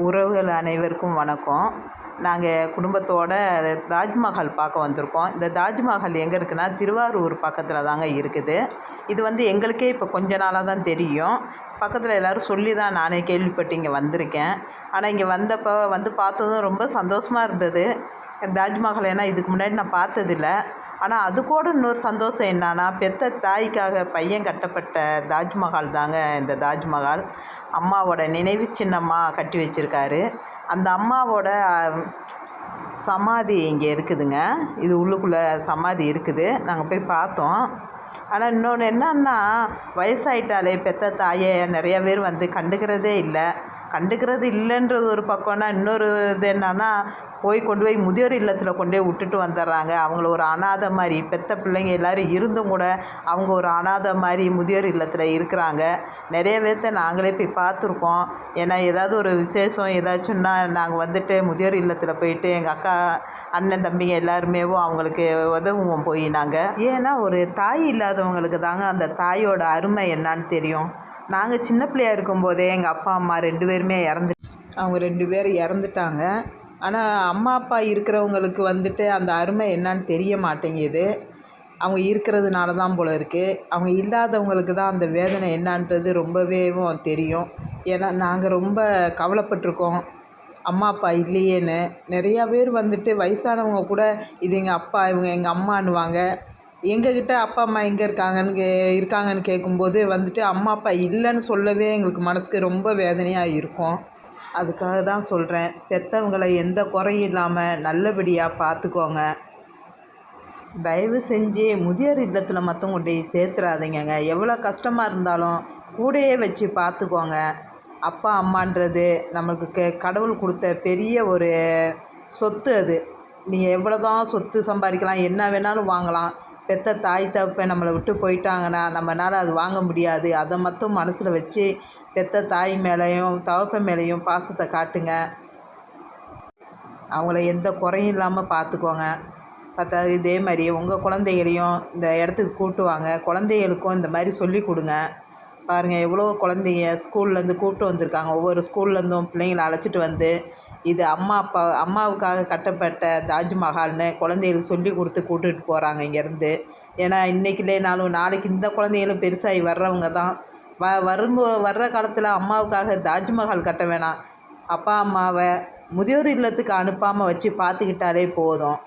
உறவுகள் அனைவருக்கும் வணக்கம். நாங்கள் குடும்பத்தோடு தாஜ்மஹால் பார்க்க வந்திருக்கோம். இந்த தாஜ்மஹால் எங்கே இருக்குன்னா திருவாரூர் பக்கத்தில் தாங்க இருக்குது. இது வந்து எங்களுக்கே இப்போ கொஞ்ச நாளாக தான் தெரியும். பக்கத்தில் எல்லோரும் சொல்லி தான் நானே கேள்விப்பட்டு இங்கே வந்திருக்கேன். ஆனால் இங்கே வந்தப்போ வந்து பார்த்ததும் ரொம்ப சந்தோஷமாக இருந்தது. தாஜ்மஹால் ஏன்னா இதுக்கு முன்னாடி நான் பார்த்ததில்ல. ஆனால் அது கூட இன்னொரு சந்தோஷம் என்னன்னா பெத்த தாய்க்காக பையன் கட்டப்பட்ட தாஜ்மஹால் தாங்க இந்த தாஜ்மஹால். அம்மாவோட நினைவு சின்னமாக கட்டி வச்சுருக்காரு. அந்த அம்மாவோட சமாதி இங்கே இருக்குதுங்க. இது உள்ளுக்குள்ளே சமாதி இருக்குது. நாங்கள் போய் பார்த்தோம். ஆனால் இன்னொன்று என்னன்னா வயசாயிட்டாலே பெத்த தாயை நிறையா பேர் வந்து கண்டுக்கிறதே இல்லை. கண்டுக்கிறது இல்லைன்றது ஒரு பக்கம்னா இன்னொரு இது என்னன்னா போய் கொண்டு போய் முதியோர் இல்லத்தில் கொண்டு போய் விட்டுட்டு வந்துடுறாங்க அவங்கள ஒரு அனாதை மாதிரி பெத்த பிள்ளைங்க எல்லோரும் இருந்தும் கூட அவங்க ஒரு அனாதை மாதிரி முதியோர் இல்லத்தில் இருக்கிறாங்க. நிறைய பேர்த்த நாங்களே போய் பார்த்துருக்கோம். ஏன்னா ஏதாவது ஒரு விசேஷம் ஏதாச்சும்னா நாங்கள் வந்துட்டு முதியோர் இல்லத்தில் போயிட்டு எங்கள் அக்கா அண்ணன் தம்பிங்க எல்லாருமேவும் அவங்களுக்கு உதவுவோம் போய் நாங்கள் ஏன்னா ஒரு தாய் இல்லாதவங்களுக்கு தாங்க அந்த தாயோட அருமை என்னான்னு தெரியும். நாங்கள் சின்ன பிள்ளையா இருக்கும்போதே எங்கள் அப்பா அம்மா ரெண்டு பேருமே இறந்து அவங்க ரெண்டு பேர் இறந்துட்டாங்க. ஆனால் அம்மா அப்பா இருக்கிறவங்களுக்கு வந்துட்டு அந்த அருமை என்னான்னு தெரிய மாட்டேங்குது. அவங்க இருக்கிறதுனால தான் போல் இருக்குது அவங்க இல்லாதவங்களுக்கு தான் அந்த வேதனை என்னான்றது ரொம்பவேவும் தெரியும். ஏன்னா நாங்கள் ரொம்ப கவலைப்பட்டிருக்கோம். அம்மா அப்பா இல்லையேன்னு. நிறையா பேர் வந்துட்டு வயசானவங்க கூட இது எங்கள் அப்பா இவங்க எங்கள் அம்மான்னுவாங்க. எங்கக்கிட்ட அப்பா அம்மா எங்கே இருக்காங்கன்னு கே இருக்காங்கன்னு கேட்கும்போது வந்துட்டு அம்மா அப்பா இல்லைன்னு சொல்லவே எங்களுக்கு மனதுக்கு ரொம்ப வேதனையாக இருக்கும் அதுக்காக தான் சொல்கிறேன் பெற்றவங்களை எந்த குறையும் இல்லாமல் நல்லபடியாக பார்த்துக்கோங்க தயவு செஞ்சு முதியோர் இல்லத்தில் மற்றவங்க கொண்டு போய் எவ்வளோ கஷ்டமாக இருந்தாலும் கூடயே வச்சு பார்த்துக்கோங்க அப்பா அம்மான்றது நம்மளுக்கு க கடவுள் கொடுத்த பெரிய ஒரு சொத்து அது. நீங்கள் எவ்வளோ தான் சொத்து சம்பாதிக்கலாம் என்ன வேணாலும் வாங்கலாம். பெற்ற தாய் தகப்பன் நம்மளை விட்டு போயிட்டாங்கன்னா நம்மளால் அது வாங்க முடியாது. அதை மட்டும் மனசில் வச்சு பெற்ற தாய் மேலேயும் தவப்பை மேலேயும் பாசத்தை காட்டுங்க. அவங்கள எந்த குறையும் இல்லாமல் பார்த்துக்கோங்க பார்த்தா இதே மாதிரி உங்கள் குழந்தைகளையும் இந்த இடத்துக்கு கூப்பிட்டு வாங்க. குழந்தைகளுக்கும் இந்த மாதிரி சொல்லி கொடுங்க. பாருங்கள் எவ்வளோ குழந்தைங்க ஸ்கூல்லேருந்து கூப்பிட்டு வந்திருக்காங்க. ஒவ்வொரு ஸ்கூல்லேருந்தும் பிள்ளைங்கள அழைச்சிட்டு வந்து இது அம்மா அப்பா அம்மாவுக்காக கட்டப்பட்ட தாஜ்மஹால்னு குழந்தைகளுக்கு சொல்லி கொடுத்து கூட்டுகிட்டு போகிறாங்க இங்கேருந்து. ஏன்னா இன்றைக்கி இல்லைனாலும் நாளைக்கு இந்த குழந்தைகளும் பெருசாகி வர்றவங்க தான். வ வரும்போ வர்ற காலத்தில் அம்மாவுக்காக தாஜ்மஹால் கட்ட வேணாம். அப்பா அம்மாவை முதியோர் இல்லத்துக்கு அனுப்பாமல் வச்சு பார்த்துக்கிட்டாலே போதும்.